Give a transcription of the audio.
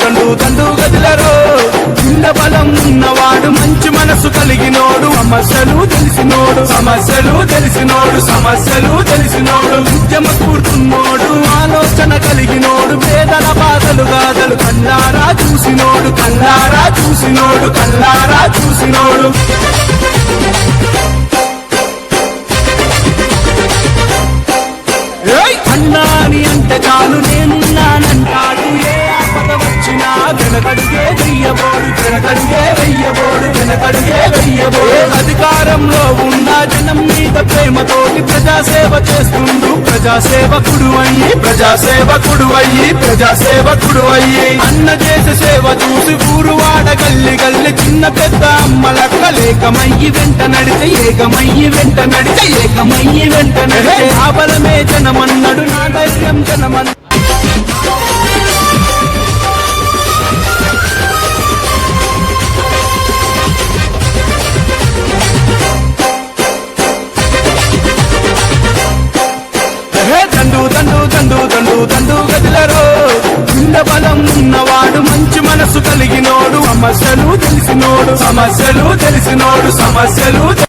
దండు గదిలరో చిన్న బలం ఉన్నవాడు మంచి మనసు కలిగినోడు. సమస్యలు తెలిసినోడు సమస్యలు తెలిసినోడు సమస్యలు తెలిసినోడు. ఉద్యమ కూర్చున్నోడు ఆలోచన కలిగినోడు పేదల బాధలు గాథలు కల్లారా చూసినోడు కల్లారా చూసినోడు కల్లారా చూసినోడు. ఏయ్! అన్నా అని అంటే చాలు నేను వెనకడుగే వెయ్యబోడు వెనకడుగే వెయ్యబోడు వెనకడుగే వెయ్యబోడు అధికారంలో ఉన్న జనం మీద ప్రేమతోటి ప్రజాసేవ చేస్తుండు. ప్రజాసేవకుడు అయ్యి ప్రజాసేవకుడు అయ్యి ప్రజాసేవకుడు అయ్యి. అన్న చేసే సేవ చూసి ఊరు వాడ గల్లి గల్లి చిన్న పెద్ద అమ్మలక్క లేకమయ్యి వెంట నడితే ఏకమయ్యి వెంట నడితే ఏకమయ్యి వెంట నడితే. ఆ బలమే జనమన్నడు నా ధైర్యం జనమన్న దండు గదిలరో. గుండె బలం ఉన్నవాడు మంచి మనసు కలిగినోడు. సమస్యలు తెలిసినోడు సమస్యలు తెలిసినోడు సమస్యలు